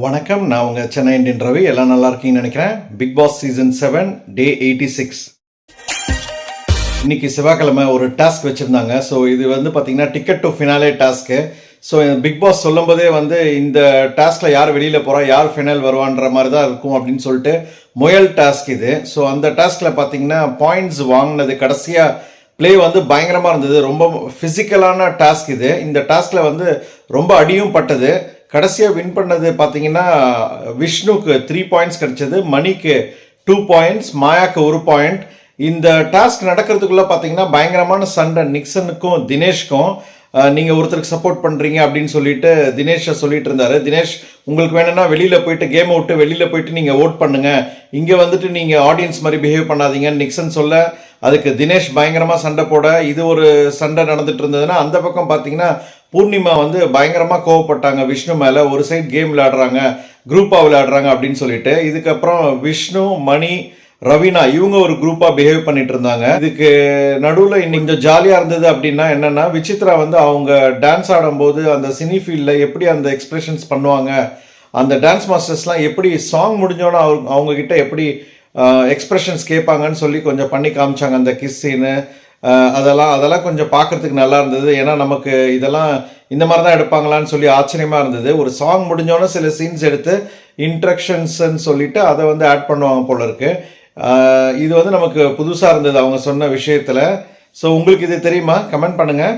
வணக்கம். நான் உங்கள் சென்னை இண்டியன் ரவி. எல்லாம் நல்லா இருக்கீங்கன்னு நினைக்கிறேன். Bigg Boss season seven day eighty six இன்னைக்கு செவ்வாய்க்கிழமை ஒரு டாஸ்க் வச்சுருந்தாங்க. ஸோ இது வந்து பார்த்தீங்கன்னா ticket to finale task so Bigg Boss சொல்லும்போதே வந்து இந்த டாஸ்கில் யார் வெளியில் போகிறா யார் ஃபினல் வருவான்ற மாதிரி தான் இருக்கும் அப்படின்னு சொல்லிட்டு முயல் டாஸ்க் இது. ஸோ அந்த டாஸ்கில் பார்த்தீங்கன்னா பாயிண்ட்ஸ் வாங்கினது கடைசியாக ப்ளே வந்து பயங்கரமாக இருந்தது. ரொம்ப ஃபிசிக்கலான டாஸ்க் இது. இந்த டாஸ்கில் வந்து ரொம்ப அடியும் பட்டது. கடைசியாக வின் பண்ணது பார்த்தீங்கன்னா விஷ்ணுக்கு த்ரீ பாயிண்ட்ஸ் கிடைச்சது மணிக்கு டூ பாயிண்ட்ஸ் மாயாக்கு ஒரு பாயிண்ட் இந்த டாஸ்க் நடக்கிறதுக்குள்ளே பார்த்தீங்கன்னா பயங்கரமான சண்டை. நிக்சனுக்கும் தினேஷ்க்கும் நீங்கள் ஒருத்தருக்கு சப்போர்ட் பண்ணுறீங்க அப்படின்னு சொல்லிட்டு தினேஷை சொல்லிட்டு இருந்தார். தினேஷ் உங்களுக்கு வேணும்னா வெளியில் போயிட்டு கேம் விட்டு வெளியில் போயிட்டு நீங்கள் ஓட் பண்ணுங்கள் இங்கே வந்துட்டு நீங்கள் ஆடியன்ஸ் மாதிரி பிஹேவ் பண்ணாதீங்கன்னு நிக்சன் சொல்ல அதுக்கு தினேஷ் பயங்கரமாக சண்டை போட இது ஒரு சண்டை நடந்துட்டு இருந்ததுன்னா அந்த பக்கம் பார்த்தீங்கன்னா பூர்ணிமா வந்து பயங்கரமாக கோவப்பட்டாங்க. விஷ்ணு மேலே ஒரு சைடு கேம் விளையாடுறாங்க. குரூப்பாக விளையாடுறாங்க அப்படின்னு சொல்லிட்டு. இதுக்கப்புறம் விஷ்ணு மணி ரவீனா இவங்க ஒரு குரூப்பாக பிஹேவ் பண்ணிட்டு இருந்தாங்க. இதுக்கு நடுவில் இன்னைக்கு கொஞ்சம் ஜாலியாக இருந்தது அப்படின்னா என்னென்னா விசித்ரா வந்து அவங்க டான்ஸ் ஆடும்போது அந்த சினி ஃபீல்டில் எப்படி அந்த எக்ஸ்பிரஷன்ஸ் பண்ணுவாங்க அந்த டான்ஸ் மாஸ்டர்ஸ்லாம் எப்படி சாங் முடிஞ்சோன்னா அவங்க அவங்கக்கிட்ட எப்படி எக்ஸ்பிரஷன்ஸ் கேட்பாங்கன்னு சொல்லி கொஞ்சம் பண்ணி காமிச்சாங்க அந்த கிஸ் சீனு அதெல்லாம் அதெல்லாம் கொஞ்சம் பார்க்கறதுக்கு நல்லா இருந்தது. ஏன்னா நமக்கு இதெல்லாம் இந்த மாதிரி தான் எடுப்பாங்களான்னு சொல்லி ஆச்சரியமாக இருந்தது. ஒரு சாங் முடிஞ்சோன்னே சில சீன்ஸ் எடுத்து இன்ட்ரக்ஷன்ஸ்ன்னு சொல்லிட்டு அதை வந்து ஆட் பண்ணுவாங்க போல இருக்கு. இது வந்து நமக்கு புதுசாக இருந்தது அவங்க சொன்ன விஷயத்தில். ஸோ உங்களுக்கு இது தெரியுமா? கமெண்ட் பண்ணுங்கள்